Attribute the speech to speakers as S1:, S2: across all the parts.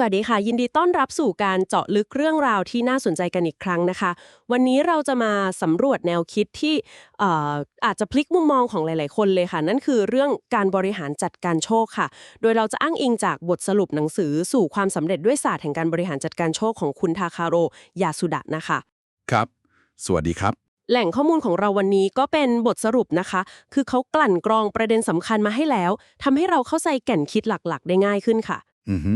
S1: สวัสดีค่ะ ยินดีต้อนรับสู่การเจาะลึกเรื่องราวที่น่าสนใจกันอีกครั้งนะคะ วันนี้เราจะมาสำรวจแนวคิดที่เอ่ออาจจะพลิกมุมมองของหลาย ๆ คนเลยค่ะ นั่นคือเรื่องการบริหารจัดการโชคค่ะ โดยเราจะอ้างอิงจากบทสรุปหนังสือสู่ความสำเร็จด้วยศาสตร์แห่งการบริหารจัดการโชคของคุณทาคาโรยาสุดะนะคะ
S2: ครับ สวัสดีครับ
S1: แหล่งข้อมูลของเราวันนี้ก็เป็นบทสรุปนะคะ คือเขากลั่นกรองประเด็นสำคัญมาให้แล้วทำให้เราเข้าใจแก่นคิดหลักๆ ได้ง่ายขึ้นค่ะ
S2: อือฮึ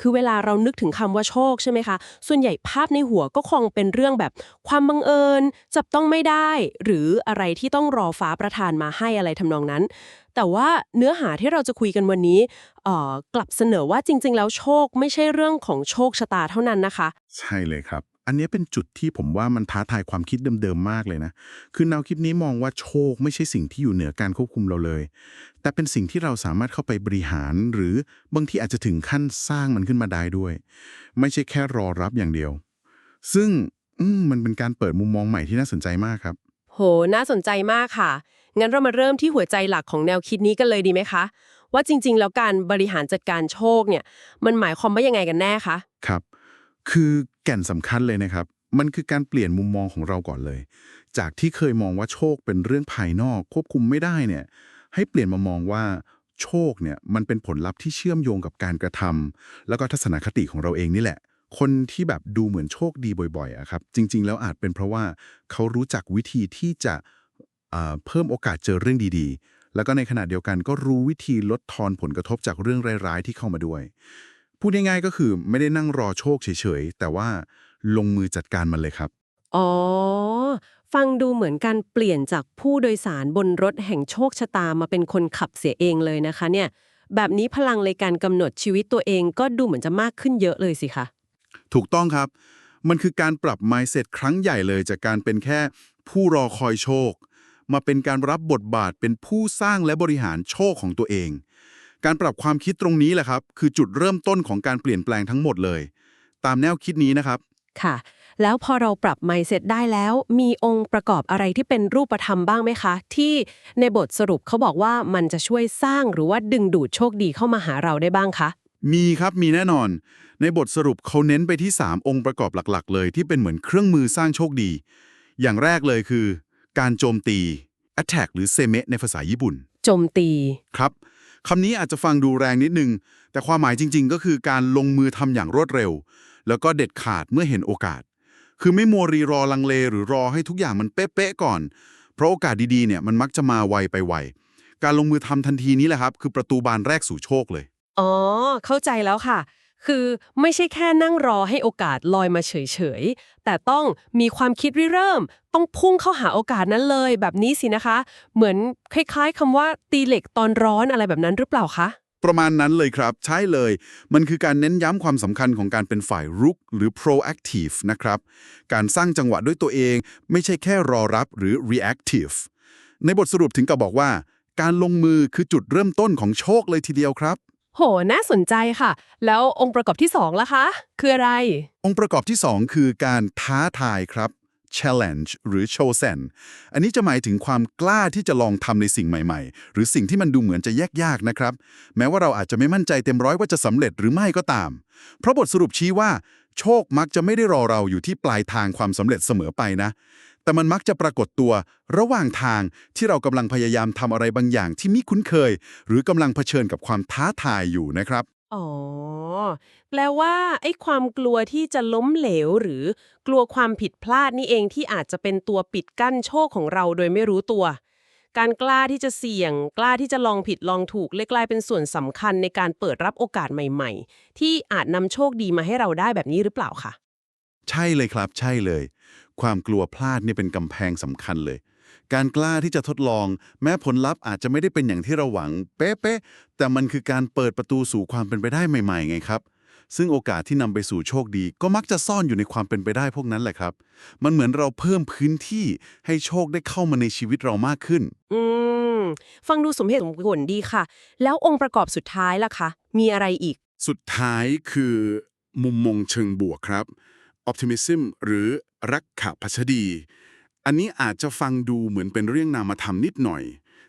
S1: คือเวลาเรานึกถึงคำว่าโชคใช่ไหมคะ ส่วนใหญ่ภาพในหัวก็คงเป็นเรื่องแบบความบังเอิญ จับต้องไม่ได้ หรืออะไรที่ต้องรอฟ้าประทานมาให้อะไรทำนองนั้น แต่ว่าเนื้อหาที่เราจะคุยกันวันนี้เอ่อกลับเสนอว่าจริง ๆ แล้วโชคไม่ใช่เรื่องของโชคชะตาเท่านั้นนะคะ
S2: ใช่เลยครับ อันนี้เป็นจุดที่ผมว่ามันท้าทายความคิดเดิมๆมากเลยนะ คือแนวคิดนี้มองว่าโชคไม่ใช่สิ่งที่อยู่เหนือการควบคุมเราเลย แต่เป็นสิ่งที่เราสามารถเข้าไปบริหาร หรือบางทีอาจจะถึงขั้นสร้างมันขึ้นมาได้ด้วย ไม่ใช่แค่รอรับอย่างเดียว ซึ่งอืมมันเป็นการเปิดมุมมองใหม่ที่น่าสนใจมากครับ
S1: โห น่าสนใจมากค่ะ งั้นเรามาเริ่มที่หัวใจหลักของแนวคิดนี้กันเลยดีไหมคะ ว่าจริง ๆ แล้วการบริหารจัดการโชคเนี่ย มันหมายความว่ายังไงกันแน่คะ
S2: ครับ คือ แก่นสำคัญเลยนะครับ มันคือการเปลี่ยนมุมมองของเราก่อนเลย จากที่เคยมองว่าโชคเป็นเรื่องภายนอกควบคุมไม่ได้เนี่ย ให้เปลี่ยนมามองว่าโชคเนี่ยมันเป็นผลลัพธ์ที่เชื่อมโยงกับการกระทำแล้วก็ทัศนคติของเราเองนี่แหละ คนที่แบบดูเหมือนโชคดีบ่อยๆอะครับ จริง ๆ แล้วอาจเป็นเพราะว่าเขารู้จักวิธีที่จะเพิ่มโอกาสเจอเรื่องดีๆ แล้วก็ในขณะเดียวกันก็รู้วิธีลดทอนผลกระทบจากเรื่องร้ายๆที่เข้ามาด้วย พูดง่ายๆก็คือไม่ได้นั่งรอโชคเฉยๆ แต่ว่าลงมือจัดการมันเลยครับ
S1: อ๋อ ฟังดูเหมือนการเปลี่ยนจากผู้โดยสารบนรถแห่งโชคชะตามาเป็นคนขับเสียเองเลยนะคะเนี่ย แบบนี้พลังในการกำหนดชีวิตตัวเองก็ดูเหมือนจะมากขึ้นเยอะเลยสิคะ
S2: ถูกต้องครับ มันคือการปรับ mindset ครั้งใหญ่เลยจากการเป็นแค่ผู้รอคอยโชค มาเป็นการรับบทบาทเป็นผู้สร้างและบริหารโชคของตัวเอง การปรับความคิดตรงนี้แหละครับ คือจุดเริ่มต้นของการเปลี่ยนแปลงทั้งหมดเลย ตามแนวคิดนี้นะครับ
S1: ค่ะ แล้วพอเราปรับ mindset ได้แล้ว มีองค์ประกอบอะไรที่เป็นรูปธรรมบ้างไหมคะ ที่ในบทสรุปเขาบอกว่ามันจะช่วยสร้างหรือว่าดึงดูดโชคดีเข้ามาหาเราได้บ้างคะ
S2: มีครับมีแน่นอน ในบทสรุปเขาเน้นไปที่ 3 องค์ประกอบหลักๆ เลย ที่เป็นเหมือนเครื่องมือสร้างโชคดี อย่างแรกเลยคือ การโจมตี attack หรือเซเมะในภาษาญี่ปุ่น
S1: โจมตี
S2: ครับ คำนี้อาจจะฟังดูแรงนิดนึง แต่ความหมายจริง ๆ ก็คือการลงมือทำอย่างรวดเร็ว แล้วก็เด็ดขาดเมื่อเห็นโอกาส คือไม่มัวรีรอลังเลหรือรอให้ทุกอย่างมันเป๊ะๆก่อน เพราะโอกาสดีๆเนี่ยมันมักจะมาไวไปไว การลงมือทำทันทีนี้แหละครับ คือประตูบานแรกสู่โชคเลย
S1: อ๋อ เข้าใจแล้วค่ะ คือไม่ใช่แค่นั่งรอให้โอกาสลอยมาเฉยๆ แต่ต้องมีความคิดริเริ่ม ต้องพุ่งเข้าหาโอกาสนั้นเลยแบบนี้สินะคะ เหมือนคล้ายๆคำว่าตีเหล็กตอนร้อนอะไรแบบนั้นหรือเปล่าคะ
S2: ประมาณนั้นเลยครับ ใช่เลย มันคือการเน้นย้ำความสำคัญของการเป็นฝ่ายรุกหรือ proactive นะครับ การสร้างจังหวะด้วยตัวเอง ไม่ใช่แค่รอรับหรือ reactive ในบทสรุปถึงกับบอกว่า การลงมือคือจุดเริ่มต้นของโชคเลยทีเดียวครับ
S1: โห น่าสนใจค่ะ แล้วองค์ประกอบที่สองล่ะคะ คืออะไร
S2: องค์ประกอบที่ 2 คือการท้าทายครับ challenge หรือ chosen อันนี้จะหมายถึงความกล้าที่จะลองทำในสิ่งใหม่ ๆ หรือสิ่งที่มันดูเหมือนจะยากๆนะครับ แม้ว่าเราอาจจะไม่มั่นใจเต็มร้อยว่าจะสำเร็จหรือไม่ก็ตาม เพราะบทสรุปชี้ว่า โชคมักจะไม่ได้รอเราอยู่ที่ปลายทางความสำเร็จเสมอไปนะ แต่มันมักจะปรากฏตัวระหว่างทางที่เรากำลังพยายามทำอะไรบางอย่างที่มิคุ้นเคย หรือกำลังเผชิญกับความท้าทายอยู่นะครับ
S1: อ๋อ แปลว่าไอ้ความกลัวที่จะล้มเหลวหรือกลัวความผิดพลาดนี่เองที่อาจจะเป็นตัวปิดกั้นโชคของเราโดยไม่รู้ตัว การกล้าที่จะเสี่ยง กล้าที่จะลองผิดลองถูกเลยกลายเป็นส่วนสำคัญในการเปิดรับโอกาสใหม่ ๆ ที่อาจนำโชคดีมาให้เราได้แบบนี้หรือเปล่าคะ
S2: ใช่เลยครับ ใช่เลย ความกลัวพลาดเนี่ยเป็นกำแพงสำคัญเลย การกล้าที่จะทดลอง แม้ผลลัพธ์อาจจะไม่ได้เป็นอย่างที่เราหวัง เป๊ะๆแต่มันคือการเปิดประตูสู่ความเป็นไปได้ใหม่ๆไงครับซึ่งโอกาสที่นำไปสู่โชคดี ก็มักจะซ่อนอยู่ในความเป็นไปได้พวกนั้นแหละครับ มันเหมือนเราเพิ่มพื้นที่ให้โชคได้เข้ามาในชีวิตเรามากขึ้น
S1: อืม ฟังดูสมเหตุสมผลดีค่ะ แล้วองค์ประกอบสุดท้ายล่ะคะ มีอะไรอีก
S2: สุดท้ายคือมุมมองเชิงบวกครับ optimism หรือ รักขพัชดี อันนี้อาจจะฟังดูเหมือนเป็นเรื่องนามธรรมนิดหน่อย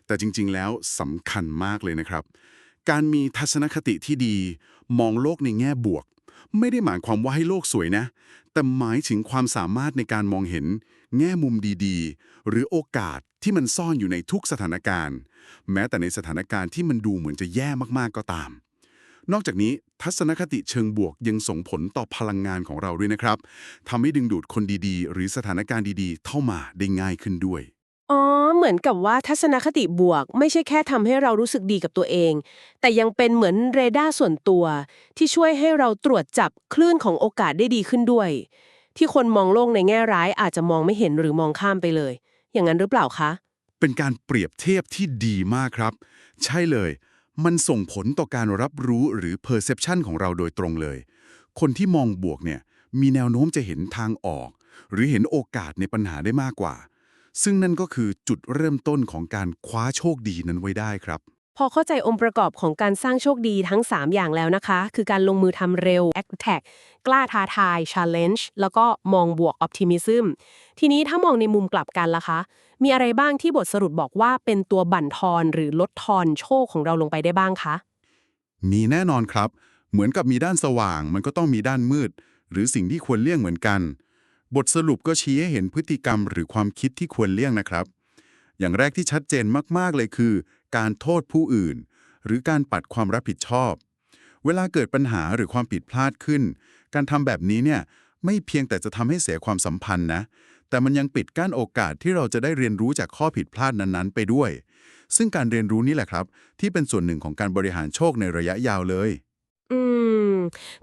S2: แต่จริง ๆ แล้วสำคัญมากเลยนะครับ การมีทัศนคติที่ดี มองโลกในแง่บวก ไม่ได้หมายความว่าให้โลกสวยนะ แต่หมายถึงความสามารถในการมองเห็น แง่มุมดีๆ หรือโอกาสที่มันซ่อนอยู่ในทุกสถานการณ์ แม้แต่ในสถานการณ์ที่มันดูเหมือนจะแย่มากๆก็ตาม นอกจากนี้ทัศนคติเชิงบวกยังส่งผลต่อพลังงานของเราด้วยนะครับทำให้ดึงดูดคนดีๆ หรือสถานการณ์ดีๆ เข้ามาได้ง่ายขึ้นด้วย
S1: อ๋อ เหมือนกับว่าทัศนคติบวก ไม่ใช่แค่ทำให้เรารู้สึกดีกับตัวเอง แต่ยังเป็นเหมือนเรดาร์ส่วนตัว ที่ช่วยให้เราตรวจจับคลื่นของโอกาสได้ดีขึ้นด้วย ที่คนมองโลกในแง่ร้ายอาจจะมองไม่เห็นหรือมองข้ามไปเลย อย่างนั้นหรือเปล่าคะ
S2: เป็นการเปรียบเทียบที่ดีมากครับ ใช่เลย มันส่งผลต่อการรับรู้หรือ perception ของเราโดยตรงเลย คนที่มองบวกเนี่ยมีแนวโน้มจะเห็นทางออก หรือเห็นโอกาสในปัญหาได้มากกว่า ซึ่งนั่นก็คือจุดเริ่มต้นของการคว้าโชคดีนั้นไว้ได้ครับ
S1: พอเข้าใจองค์ประกอบของการสร้างโชคดีทั้ง 3 อย่างแล้วนะคะ คือการลงมือทำเร็ว attack กล้าท้าทาย challenge แล้วก็มองบวก optimism ทีนี้ถ้ามองในมุมกลับกันล่ะคะ มีอะไรบ้างที่บทสรุปบอกว่าเป็นตัวบั่นทอนหรือลดทอนโชคของเราลงไปได้บ้างคะ
S2: มีแน่นอนครับ เหมือนกับมีด้านสว่าง มันก็ต้องมีด้านมืด หรือสิ่งที่ควรเลี่ยงเหมือนกัน บทสรุปก็ชี้ให้เห็นพฤติกรรมหรือความคิดที่ควรเลี่ยงนะครับ อย่างแรกที่ชัดเจนมากๆเลยคือ การโทษผู้อื่น หรือการปัดความรับผิดชอบ เวลาเกิดปัญหาหรือความผิดพลาดขึ้น การทำแบบนี้เนี่ยไม่เพียงแต่จะทำให้เสียความสัมพันธ์นะ แต่มันยังปิดกั้นโอกาสที่เราจะได้เรียนรู้จากข้อผิดพลาดนั้นๆ ไปด้วย ซึ่งการเรียนรู้นี่แหละครับ ที่เป็นส่วนหนึ่งของการบริหารโชคในระยะยาวเลย
S1: อืม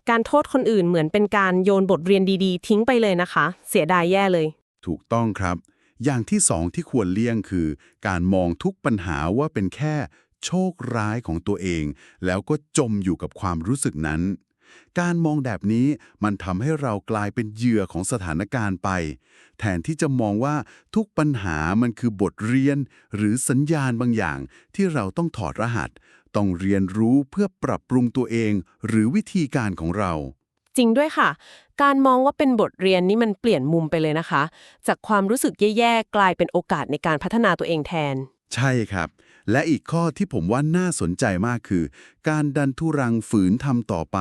S1: การโทษคนอื่นเหมือนเป็นการโยนบทเรียนดีๆ ทิ้งไปเลยนะคะ เสียดายแย่เลย
S2: ถูกต้องครับ อย่างที่สองที่ควรเลี่ยงคือ การมองทุกปัญหาว่าเป็นแค่โชคร้ายของตัวเอง แล้วก็จมอยู่กับความรู้สึกนั้น การมองแบบนี้มันทำให้เรากลายเป็นเหยื่อของสถานการณ์ไป แทนที่จะมองว่าทุกปัญหามันคือบทเรียน หรือสัญญาณบางอย่าง ที่เราต้องถอดรหัส ต้องเรียนรู้เพื่อปรับปรุงตัวเอง หรือวิธีการของเรา
S1: ริงด้วยค่ะ การมองว่าเป็นบทเรียนนี่มันเปลี่ยนมุมไปเลยนะคะ จากความรู้สึกแย่ๆกลายเป็นโอกาสในการพัฒนาตัวเองแทน
S2: ใช่ครับ และอีกข้อที่ผมว่าน่าสนใจมากคือ การดันทุรังฝืนทำต่อไป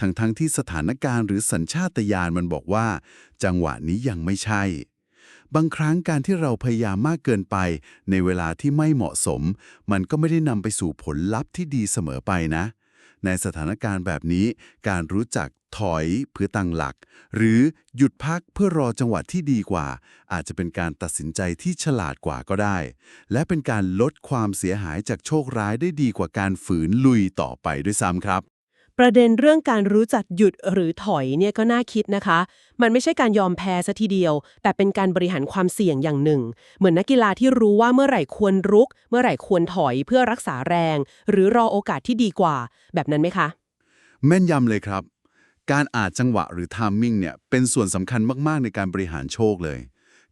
S2: ทั้งทั้งๆที่สถานการณ์หรือสัญชาตญาณมันบอกว่า จังหวะนี้ยังไม่ใช่ บางครั้งการที่เราพยายามมากเกินไป ในเวลาที่ไม่เหมาะสม มันก็ไม่ได้นำไปสู่ผลลัพธ์ที่ดีเสมอไปนะ ในสถานการณ์แบบนี้ การรู้จักถอยเพื่อตั้งหลัก หรือหยุดพักเพื่อรอจังหวะที่ดีกว่า อาจจะเป็นการตัดสินใจที่ฉลาดกว่าก็ได้ และเป็นการลดความเสียหายจากโชคร้ายได้ดีกว่าการฝืนลุยต่อไปด้วยซ้ำครับ
S1: ประเด็นเรื่องการรู้จักหยุดหรือถอยเนี่ยก็น่าคิดนะคะ มันไม่ใช่การยอมแพ้ซะทีเดียว แต่เป็นการบริหารความเสี่ยงอย่างหนึ่ง เหมือนนักกีฬาที่รู้ว่าเมื่อไหร่ควรรุก เมื่อไหร่ควรถอยเพื่อรักษาแรง หรือรอโอกาสที่ดีกว่า แบบนั้นไหมคะ
S2: แม่นยำเลยครับ การอาจจังหวะหรือ timing เนี่ยเป็นส่วนสำคัญมากๆในการบริหารโชคเลย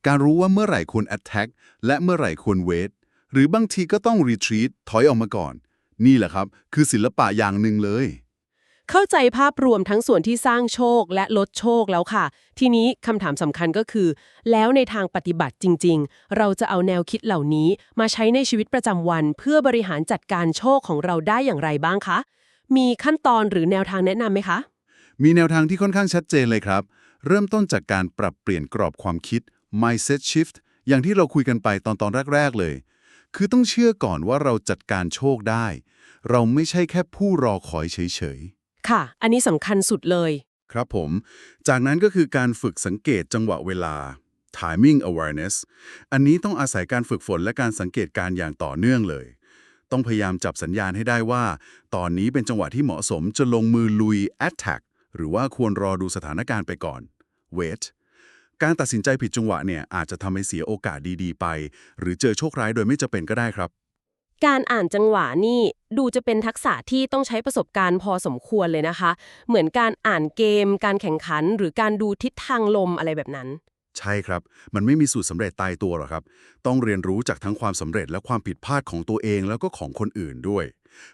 S2: การรู้ว่าเมื่อไหร่ควร attack และเมื่อไหร่ควร wait หรือบางทีก็ต้อง retreat ถอยออกมาก่อน นี่แหละครับ คือศิลปะอย่างหนึ่งเลย
S1: เข้าใจภาพรวมทั้งส่วนที่สร้างโชคและลดโชคแล้วค่ะ ทีนี้คำถามสำคัญก็คือ แล้วในทางปฏิบัติจริง ๆ เราจะเอาแนวคิดเหล่านี้มาใช้ในชีวิตประจำวัน เพื่อบริหารจัดการโชคของเราได้อย่างไรบ้างคะ มีขั้นตอนหรือแนวทางแนะนำไหมคะ
S2: มีแนวทางที่ค่อนข้างชัดเจนเลยครับ เริ่มต้นจากการปรับเปลี่ยนกรอบความคิด mindset shift อย่างที่เราคุยกันไปตอนตอนแรก ๆ เลย คือต้องเชื่อก่อนว่าเราจัดการโชคได้ เราไม่ใช่แค่ผู้รอคอยเฉย
S1: ค่ะ อันนี้สำคัญสุดเลย
S2: ครับผม จากนั้นก็คือการฝึกสังเกตจังหวะเวลา timing awareness อันนี้ต้องอาศัยการฝึกฝนและการสังเกตการอย่างต่อเนื่องเลย ต้องพยายามจับสัญญาณให้ได้ว่า ตอนนี้เป็นจังหวะที่เหมาะสมจะลงมือลุย attack หรือว่าควรรอดูสถานการณ์ไปก่อน wait การตัดสินใจผิดจังหวะเนี่ยอาจจะทำให้เสียโอกาสดีๆ ไป หรือเจอโชคร้ายโดยไม่จะเป็นก็ได้ครับ
S1: การอ่านจังหวะนี่ดูจะเป็นทักษะที่ต้องใช้ประสบการณ์พอสมควรเลยนะคะ เหมือนการอ่านเกม การแข่งขัน หรือการดูทิศทางลมอะไรแบบนั้น
S2: ใช่ครับ มันไม่มีสูตรสำเร็จตายตัวหรอกครับ ต้องเรียนรู้จากทั้งความสำเร็จและความผิดพลาดของตัวเองแล้วก็ของคนอื่นด้วย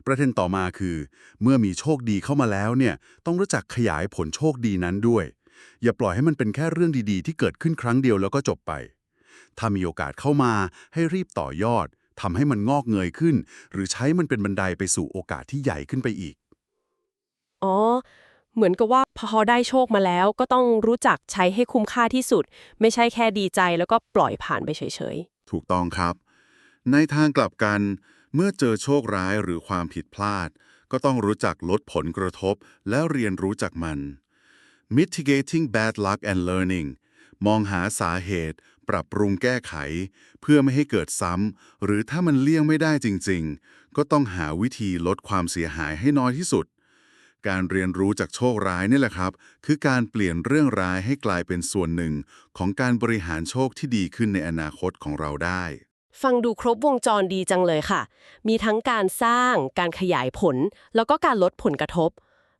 S2: ประเด็นต่อมาคือ เมื่อมีโชคดีเข้ามาแล้วเนี่ยต้องรู้จักขยายผลโชคดีนั้นด้วย อย่าปล่อยให้มันเป็นแค่เรื่องดีๆ ที่เกิดขึ้นครั้งเดียวแล้วก็จบไป ถ้ามีโอกาสเข้ามาให้รีบต่อยอด ทำให้มันงอกเงยขึ้น หรือใช้มันเป็นบันไดไปสู่โอกาสที่ใหญ่ขึ้นไปอีก
S1: อ๋อ เหมือนกับว่าพอพอได้โชคมาแล้วก็ต้องรู้จักใช้ให้คุ้มค่าที่สุด ไม่ใช่แค่ดีใจแล้วก็ปล่อยผ่านไปเฉย
S2: ถูกต้องครับ ในทางกลับกัน เมื่อเจอโชคร้ายหรือความผิดพลาด ก็ต้องรู้จักลดผลกระทบและเรียนรู้จากมัน mitigating bad luck and learning มองหาสาเหตุ ปรับปรุงแก้ไข เพื่อไม่ให้เกิดซ้ำหรือถ้ามันเลี่ยงไม่ได้จริง ๆ ก็ต้องหาวิธีลดความเสียหายให้น้อยที่สุด การเรียนรู้จากโชคร้ายนี่แหละครับ คือการเปลี่ยนเรื่องร้ายให้กลายเป็นส่วนหนึ่ง ของการบริหารโชคที่ดีขึ้นในอนาคตของเราได้
S1: ฟังดูครบวงจรดีจังเลยค่ะ มีทั้งการสร้าง การขยายผล แล้วก็การลดผลกระทบ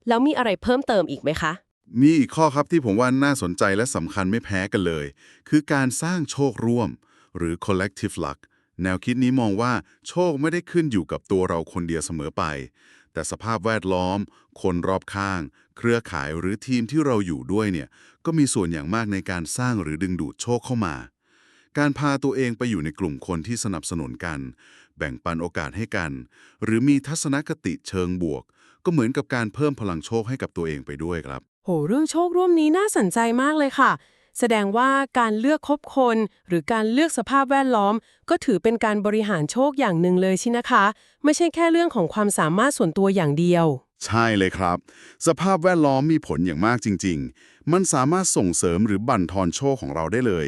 S1: แล้วมีอะไรเพิ่มเติมอีกไหมคะ
S2: มีอีกข้อครับที่ผมว่าน่าสนใจและสำคัญไม่แพ้กันเลย คือการสร้างโชคร่วม หรือ collective luck แนวคิดนี้มองว่าโชคไม่ได้ขึ้นอยู่กับตัวเราคนเดียวเสมอไป แต่สภาพแวดล้อม คนรอบข้าง เครือข่ายหรือทีมที่เราอยู่ด้วยเนี่ยก็มีส่วนอย่างมากในการสร้างหรือดึงดูดโชคเข้ามา การพาตัวเองไปอยู่ในกลุ่มคนที่สนับสนุนกัน แบ่งปันโอกาสให้กัน หรือมีทัศนคติเชิงบวก ก็เหมือนกับการเพิ่มพลังโชคให้กับตัวเองไปด้วยครับ
S3: โห เรื่องโชคร่วมนี้น่าสนใจมากเลยค่ะ แสดงว่าการเลือกคบคน หรือการเลือกสภาพแวดล้อม ก็ถือเป็นการบริหารโชคอย่างหนึ่งเลยใช่นะคะ ไม่ใช่แค่เรื่องของความสามารถส่วนตัวอย่างเดียว
S2: ใช่เลยครับ สภาพแวดล้อมมีผลอย่างมากจริง ๆ มันสามารถส่งเสริมหรือบั่นทอนโชคของเราได้เลย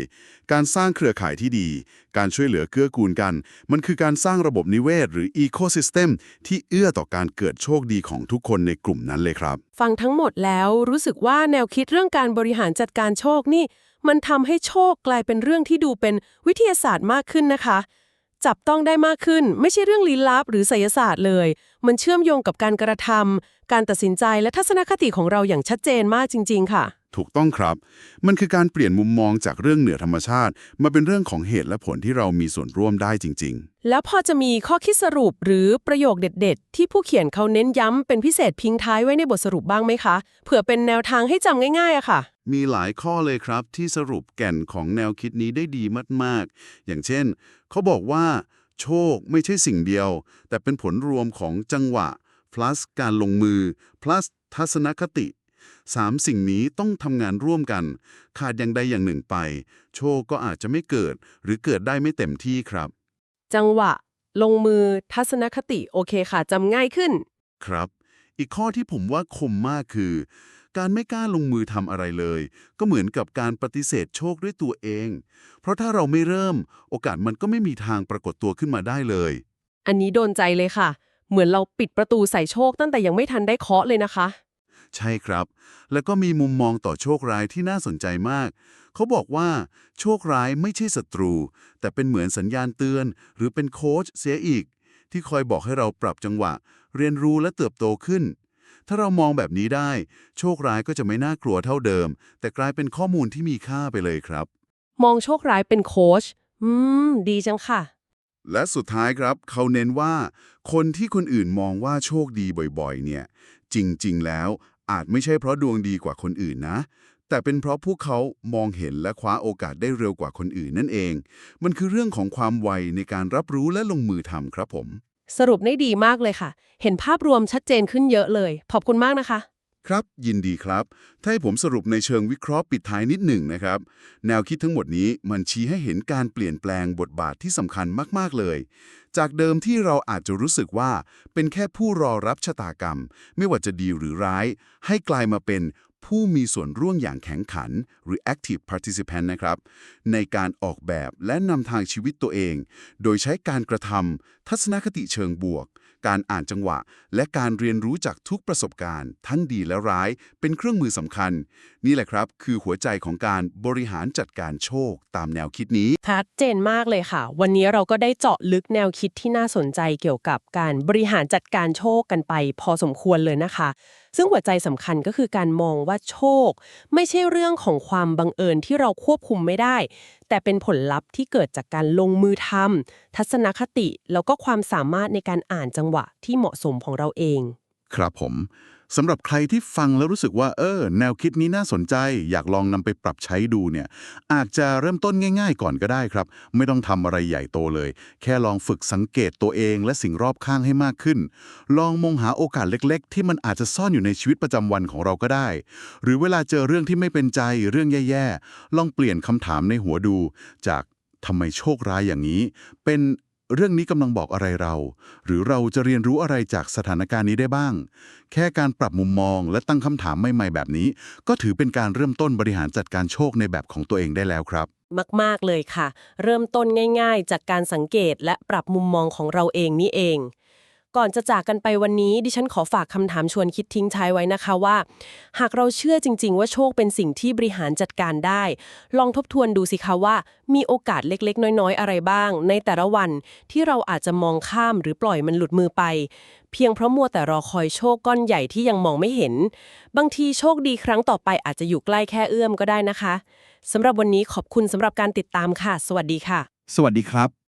S2: การสร้างเครือข่ายที่ดี การช่วยเหลือเกื้อกูลกัน มันคือการสร้างระบบนิเวศ หรืออีโคซิสเต็มที่เอื้อต่อการเกิดโชคดีของทุกคนในกลุ่มนั้นเลยครับ
S3: ฟังทั้งหมดแล้วรู้สึกว่าแนวคิดเรื่องการบริหารจัดการโชคนี่ มันทำให้โชคกลายเป็นเรื่องที่ดูเป็นวิทยาศาสตร์มากขึ้นนะคะจับต้องได้มากขึ้น ไม่ใช่เรื่องลี้ลับหรือไสยศาสตร์เลย มันเชื่อมโยงกับการกระทำการตัดสินใจและทัศนคติของเราอย่างชัดเจนมากจริง ๆ ค่ะ
S2: ถูกต้องครับ มันคือการเปลี่ยนมุมมองจากเรื่องเหนือธรรมชาติ มาเป็นเรื่องของเหตุและผลที่เรามีส่วนร่วมได้จริง ๆ
S3: แล้วพอจะมีข้อคิดสรุปหรือประโยคเด็ด ๆ ที่ผู้เขียนเขาเน้นย้ำเป็นพิเศษพิงท้ายไว้ในบทสรุปบ้างไหมคะ เผื่อเป็นแนวทางให้จำง่ายๆอะค่ะ
S2: มีหลายข้อเลยครับที่สรุปแก่นของแนวคิดนี้ได้ดีมากๆ อย่างเช่น เขาบอกว่า โชคไม่ใช่สิ่งเดียว แต่เป็นผลรวมของจังหวะ plus การลงมือ plus ทัศนคติ สามสิ่งนี้ต้องทำงานร่วมกัน ขาดอย่างใดอย่างหนึ่งไป โชคก็อาจจะไม่เกิด หรือเกิดได้ไม่เต็มที่ครับ
S3: จังหวะ ลงมือทัศนคติโอเคค่ะจำง่ายขึ้น
S2: ครับ อีกข้อที่ผมว่าคมมากคือ การไม่กล้าลงมือทำอะไรเลย ก็เหมือนกับการปฏิเสธโชคด้วยตัวเอง เพราะถ้าเราไม่เริ่ม โอกาสมันก็ไม่มีทางปรากฏตัวขึ้นมาได้เลย
S3: อันนี้โดนใจเลยค่ะ เหมือนเราปิดประตูใส่โชคตั้งแต่ยังไม่ทันได้เคาะเลยนะคะ
S2: ใช่ครับ แล้วก็มีมุมมองต่อโชคร้ายที่น่าสนใจมาก เขาบอกว่า โชคร้ายไม่ใช่ศัตรู แต่เป็นเหมือนสัญญาณเตือน หรือเป็นโค้ชเสียอีก ที่คอยบอกให้เราปรับจังหวะ เรียนรู้และเติบโตขึ้น ถ้าเรามองแบบนี้ได้ โชคร้ายก็จะไม่น่ากลัวเท่าเดิม แต่กลายเป็นข้อมูลที่มีค่าไปเลยครับ
S3: มองโชคร้ายเป็นโค้ชอืม ดีจังค่ะ
S2: และสุดท้ายครับเขาเน้นว่า คนที่คนอื่นมองว่าโชคดีบ่อยๆ เนี่ย จริงๆ แล้ว อาจไม่ใช่เพราะดวงดีกว่าคนอื่นนะ แต่เป็นเพราะพวกเขามองเห็นและคว้าโอกาสได้เร็วกว่าคนอื่นนั่นเอง มันคือเรื่องของความไวในการรับรู้และลงมือทำครับผม
S3: สรุปได้ดีมากเลยค่ะ เห็นภาพรวมชัดเจนขึ้นเยอะเลย ขอบคุณมากนะคะ
S2: ครับ ยินดีครับ ถ้าให้ผมสรุปในเชิงวิเคราะห์ปิดท้ายนิดหนึ่งนะครับ แนวคิดทั้งหมดนี้มันชี้ให้เห็นการเปลี่ยนแปลงบทบาทที่สำคัญมาก ๆ เลย จากเดิมที่เราอาจจะรู้สึกว่าเป็นแค่ผู้รอรับชะตากรรม ไม่ว่าจะดีหรือร้าย ให้กลายมาเป็นผู้มีส่วนร่วมอย่างแข็งขัน หรือ active participant นะครับ ในการออกแบบและนำทางชีวิตตัวเอง โดยใช้การกระทำทัศนคติเชิงบวก การอ่านจังหวะ และการเรียนรู้จากทุกประสบการณ์ ทั้งดีและร้าย เป็นเครื่องมือสำคัญ นี่แหละครับ คือหัวใจของการบริหารจัดการโชคตามแนวคิดนี้
S1: ชัดเจนมากเลยค่ะ วันนี้เราก็ได้เจาะลึกแนวคิดที่น่าสนใจเกี่ยวกับการบริหารจัดการโชคกันไป พอสมควรเลยนะคะ ซึ่งหัวใจสำคัญก็คือการมองว่าโชค ไม่ใช่เรื่องของความบังเอิญที่เราควบคุมไม่ได้ แต่เป็นผลลัพธ์ที่เกิดจากการลงมือทำทัศนคติ แล้วก็ความสามารถในการอ่านจังหวะที่เหมาะสมของเราเอง
S2: ครับผม สำหรับใครที่ฟังแล้วรู้สึกว่า เออ แนวคิดนี้น่าสนใจ อยากลองนำไปปรับใช้ดูเนี่ย อาจจะเริ่มต้นง่าย ๆ ก่อนก็ได้ครับ ไม่ต้องทำอะไรใหญ่โตเลย แค่ลองฝึกสังเกตตัวเองและสิ่งรอบข้างให้มากขึ้น ลองมองหาโอกาสเล็ก ๆ ที่มันอาจจะซ่อนอยู่ในชีวิตประจำวันของเราก็ได้ หรือเวลาเจอเรื่องที่ไม่เป็นใจเรื่องแย่ๆลองเปลี่ยนคำถามในหัวดู จากทำไมโชคร้ายอย่างนี้ เป็น เรื่องนี้กำลังบอกอะไรเรา หรือเราจะเรียนรู้อะไรจากสถานการณ์นี้ได้บ้าง แค่การปรับมุมมองและตั้งคำถามใหม่ๆแบบนี้ ก็ถือเป็นการเริ่มต้นบริหารจัดการโชคในแบบของตัวเองได้แล้วครับ
S1: มาก ๆ เลยค่ะ เริ่มต้นง่าย ๆ จากการสังเกตและปรับมุมมองของเราเองนี่เอง ก่อนจะจากกันไปวันนี้ ดิฉันขอฝากคำถามชวนคิดทิ้งท้ายไว้นะคะว่า หากเราเชื่อจริง ๆ ว่าโชคเป็นสิ่งที่บริหารจัดการได้ ลองทบทวนดูสิคะว่า มีโอกาสเล็กๆ น้อยๆ อะไรบ้าง ในแต่ละวันที่เราอาจจะมองข้ามหรือปล่อยมันหลุดมือไป เพียงเพราะมัวแต่รอคอยโชคก้อนใหญ่ที่ยังมองไม่เห็น บางทีโชคดีครั้งต่อไปอาจจะอยู่ใกล้แค่เอื้อมก็ได้นะคะสำหรับวันนี้ขอบคุณสำหรับการติดตามค่ะ สวัสดีค่ะ
S4: สวัสดีครับ